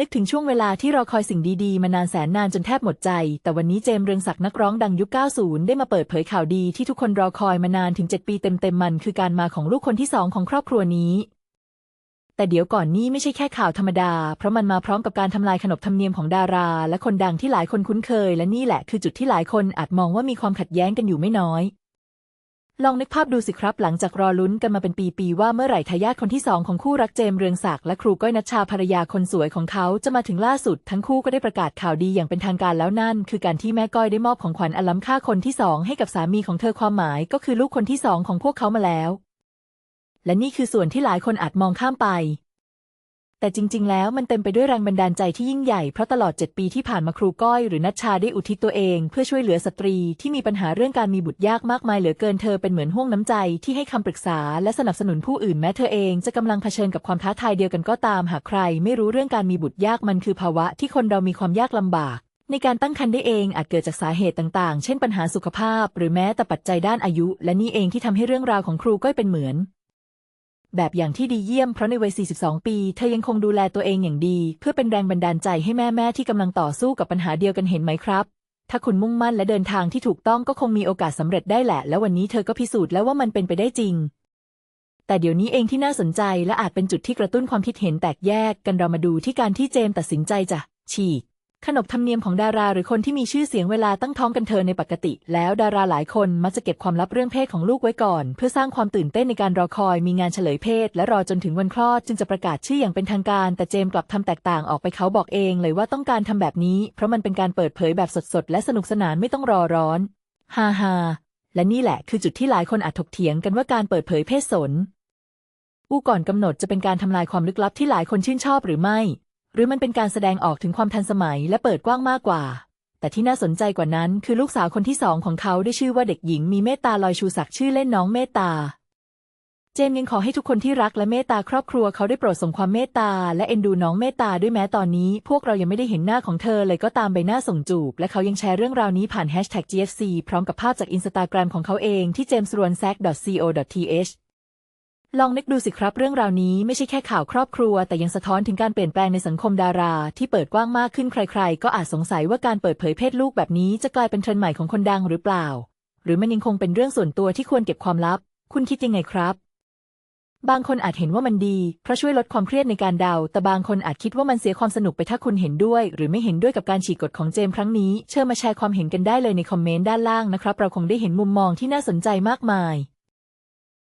นึกถึงช่วงเวลาที่รอคอยสิ่งดีๆ มานานแสนนานจนแทบหมดใจ แต่วันนี้เจมส์เรืองศักดิ์นักร้องดังยุค 90 ได้มาเปิดเผยข่าวดีที่ทุกคนรอคอยมานานถึง 7 ปีเต็มๆมัน คือการมาของลูกคนที่สองของครอบครัวนี้ แต่เดี๋ยวก่อนนี้ไม่ใช่แค่ข่าวธรรมดา เพราะมันมาพร้อมกับการทำลายขนบธรรมเนียมของดารา และคนดังที่หลายคนคุ้นเคย และนี่แหละคือจุดที่หลายคนอาจมองว่ามีความขัดแย้งกันอยู่ไม่น้อย ลองนึกภาพดูสิครับ หลังจากรอลุ้นกันมาเป็นปีๆว่าเมื่อไหร่ทายาทคนที่สองของคู่รักเจมส์เรืองศักดิ์และครูก้อยนัชชาภรรยาคนสวยของเขาจะมาถึงล่าสุด ทั้งคู่ก็ได้ประกาศข่าวดีอย่างเป็นทางการแล้วนั่น คือการที่แม่ก้อยได้มอบของขวัญอันล้ำค่าคนที่สองให้กับสามีของเธอความหมายก็คือลูกคนที่สองของพวกเขามาแล้ว และนี่คือส่วนที่หลายคนอาจมองข้ามไป แต่จริง ๆ แล้วมันเต็มไปด้วยแรงบันดาลใจที่ยิ่งใหญ่ เพราะตลอด 7 ปีที่ผ่านมาครูก้อยหรือนัชชาได้อุทิศตัวเอง เพื่อช่วยเหลือสตรีที่มีปัญหาเรื่องการมีบุตรยากมากมายเหลือเกินเธอเป็นเหมือนห่วงน้ำใจที่ให้คำปรึกษาและสนับสนุนผู้อื่นแม้เธอเองจะกำลังเผชิญกับความท้าทายเดียวกันก็ตามหากใคร ไม่รู้เรื่องการมีบุตรยากมันคือภาวะที่คนเรามีความยากลำบากในการตั้งครรภ์ได้เองอาจเกิดจากสาเหตุต่างๆ เช่นปัญหาสุขภาพ หรือแม้แต่ปัจจัยด้านอายุ และนี่เองที่ทำให้เรื่องราวของครูก้อยเป็นเหมือน แบบอย่างที่ดีเยี่ยมเพราะในวัย 42 ปี เธอยังคงดูแลตัวเองอย่างดี เพื่อเป็นแรงบันดาลใจให้แม่ๆที่กำลังต่อสู้กับปัญหาเดียวกันเห็นไหมครับ ถ้าคุณมุ่งมั่นและเดินทางที่ถูกต้องก็คงมีโอกาสสำเร็จได้แหละ แล้ววันนี้เธอก็พิสูจน์แล้วว่ามันเป็นไปได้จริง แต่เดี๋ยวนี้เองที่น่าสนใจและอาจเป็นจุดที่กระตุ้นความคิดเห็นแตกแยกกันเรามาดูที่การที่เจมส์ตัดสินใจจะฉีก ขนบธรรมเนียมของดาราหรือคนที่มีชื่อเสียงเวลาตั้งท้องกันเธอในปกติ แล้วดาราหลายคนมักจะเก็บความลับเรื่องเพศของลูกไว้ก่อน เพื่อสร้างความตื่นเต้นในการรอคอยมีงานเฉลยเพศ และรอจนถึงวันคลอดจึงจะประกาศชื่ออย่างเป็นทางการ แต่เจมส์กลับทำแตกต่างออกไปเขาบอกเองเลยว่าต้องการทำแบบนี้ เพราะมันเป็นการเปิดเผยแบบสดๆและสนุกสนานไม่ต้องรอร้อนฮ่าฮ่าและนี่แหละคือจุดที่หลายคนอาจถกเถียงกันว่าการเปิดเผยเพศสนอู้ก่อนกำหนดจะเป็นการทำลายความลึกลับที่หลายคนชื่นชอบหรือไม่ หรือมันเป็นการแสดงออกถึงความทันสมัยและเปิดกว้างมากกว่า แต่ที่น่าสนใจกว่านั้นคือลูกสาวคนที่สองของเขาได้ชื่อว่าเด็กหญิงมีเมตตาลอยชูศักดิ์ชื่อเล่นน้องเมตตา เจมยังขอให้ทุกคนที่รักและเมตตาครอบครัวเขาได้โปรดส่งความเมตตาและเอ็นดูน้องเมตตาด้วยแม้ตอนนี้ พวกเรายังไม่ได้เห็นหน้าของเธอเลยก็ตามใบหน้าส่งจูบ และเขายังแชร์เรื่องราวนี้ผ่านแฮชแท็ก GFC พร้อมกับภาพจากอินสตาแกรมของเขาเองที่ j a m e s r u a n s a c c o t h ลองนึกดูสิครับเรื่องราวนี้ไม่ใช่แค่ข่าวครอบครัว แต่ยังสะท้อนถึงการเปลี่ยนแปลงในสังคมดารา ที่เปิดกว้างมากขึ้นใคร ๆ ก็อาจสงสัยว่าการเปิดเผยเพศลูกแบบนี้จะกลายเป็นเทรนด์ใหม่ของคนดังหรือเปล่า หรือมันยังคงเป็นเรื่องส่วนตัวที่ควรเก็บความลับ คุณคิดยังไงครับ บางคนอาจเห็นว่ามันดีเพราะช่วยลดความเครียดในการเดา แต่บางคนอาจคิดว่ามันเสียความสนุกไปถ้าคุณเห็นด้วย หรือไม่เห็นด้วยกับการฉีกกฎของเจมส์ครั้งนี้ เชิญมาแชร์ความเห็นกันได้เลยในคอมเมนต์ด้านล่างนะครับ เราคงได้เห็นมุมมองที่น่าสนใจมากมาย